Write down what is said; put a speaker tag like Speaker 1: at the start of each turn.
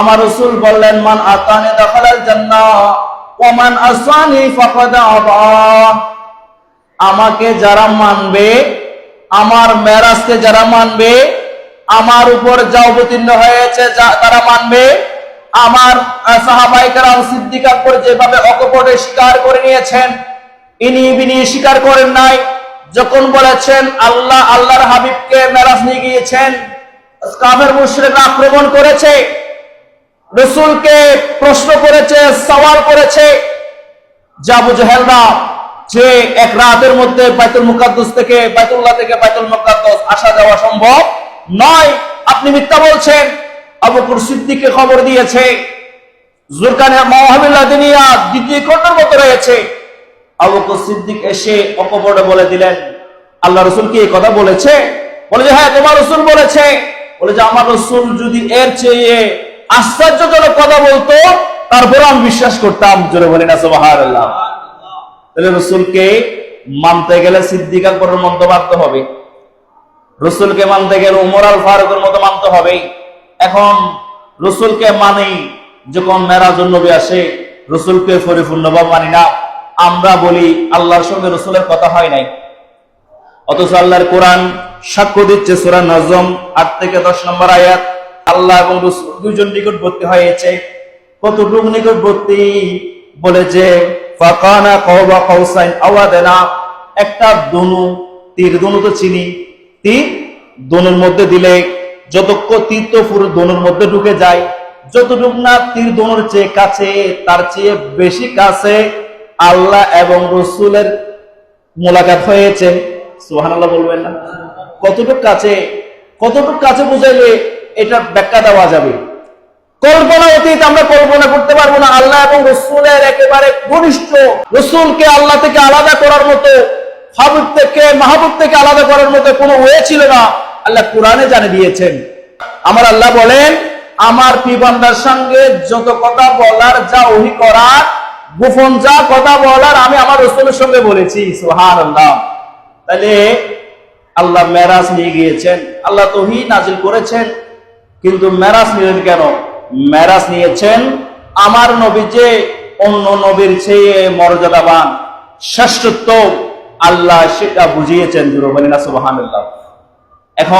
Speaker 1: আমার রসুল বললেন, মান আতানি দাখালাল জান্নাহ, ওয়া মান আসানি ফাকাদ আমাকে যারা মানবে, আমার মেরাজকে যারা মানবে, আমার উপর যা অবতীর্ণ হয়েছে যা তারা মানবে, আমার সাহাবাইকার সিদ্দিক আকবর যেভাবে অকপটে স্বীকার করে নিয়েছেন, ইনি বিনি স্বীকার করেন নাই। যখন বলেছেন, আল্লাহ, আল্লাহর হাবিবকে মেরাজ নিয়ে গিয়েছেন, কাফের মুশরিকরা আক্রমণ করেছে রসুলকে প্রশ্ন করেছে, সওয়াল করেছে। জাবু জাহেলরা যে এক রাতের মধ্যে বাইতুল মুকাদ্দাস থেকে, বাইতুল্লাহ থেকে বাইতুল মুকাদ্দাস আসা যাওয়া সম্ভব নয়। আপনি মিথ্যা বলছেন। আবু বকর সিদ্দিককে খবর দিয়েছে। জুরকানের মাহবিল্লাহ দিনিয়া দ্বিতীয় খণ্ডের মতো রয়েছে। আবু বকর সিদ্দিক এসে অকপটে বলে দিলেন, আল্লাহ রসুল কি এই কথা বলেছে? বলে যে হ্যাঁ তোমার রসুল বলেছে। বলে যে, আমার রসুল যদি এর চেয়ে আশ্চর্যজনক কথা বলতো তারপরে আমি বিশ্বাস করতাম, জোরে বলি না সুবাহার আল্লাহ তাহলে রসুলকে মানতে গেলে সিদ্দিক আকবরের মতো মানতে হবে। রসুলকে মানতে গেলে উমর আল ফারুকের মতো মানতে হবে। এখন রসুলকে মানেই যখন মেরাজ নবী আসে, রসুলকে পরিপূর্ণভাবে মানি না। আমরা বলি, আল্লাহর সঙ্গে রসুলের কথা হয় নাই। অথচ আল্লাহর কোরআন সাক্ষ্য দিচ্ছে সুরা নজম, আট থেকে দশ নম্বর আয়াত। আল্লাহ এবং দুইজন নিকটবর্তী হয়েছে। কতটুকু নিকটবর্তী বলেছে ফাকানা কওবা কৌসাইন আওয়াদানা। একটা দনু, তীর দনু তো চিনি। তীর দনুর মধ্যে দিলে যতক্ষ তীর তো দনুর মধ্যে ঢুকে যায়, যতটুক না তীর দনুর চেয়ে কাছে, তার চেয়ে বেশি কাছে আল্লাহ এবং রসুলের মোলাকাত হয়েছে। সুবহানাল্লাহ বলবেন না। কতটুক কাছে কতটুক কাছে বুঝাইলে এটা ব্যাখ্যা দেওয়া যাবে। কল্পনা অতীত আমরা কল্পনা করতে পারব না। আল্লাহ এবং রসুলের একেবারে ঘনিষ্ঠ রসুলকে আল্লাহ থেকে আলাদা করার মতো হাবুব থেকে, মাহবুব থেকে আলাদা করার মতো কোনো ওয়ে ছিল না। আল্লাহ কোরআনে জানে দিয়েছেন। আমার আল্লাহ বলেন, আমার পিবান্দার সঙ্গে যত কথা বলার, যা ওহি করার, গোপন যা কথা বলার, আমি আমার রসুলের সঙ্গে বলেছি। সোহান আল্লাহ তাহলে আল্লাহ মেরাজ নিয়ে গিয়েছেন। আল্লাহ তহি নাজিল করেছেন। কিন্তু মেরাজ নিলেন কেন? মেরাজ নিয়েছেন আমার নবী যে অন্য নবীর চেয়ে মর্যাদাবান, শ্রেষ্ঠত্ব। আল্লাহ সেটা বুঝিয়েছেন দুরবানিনা সুবাহান এখন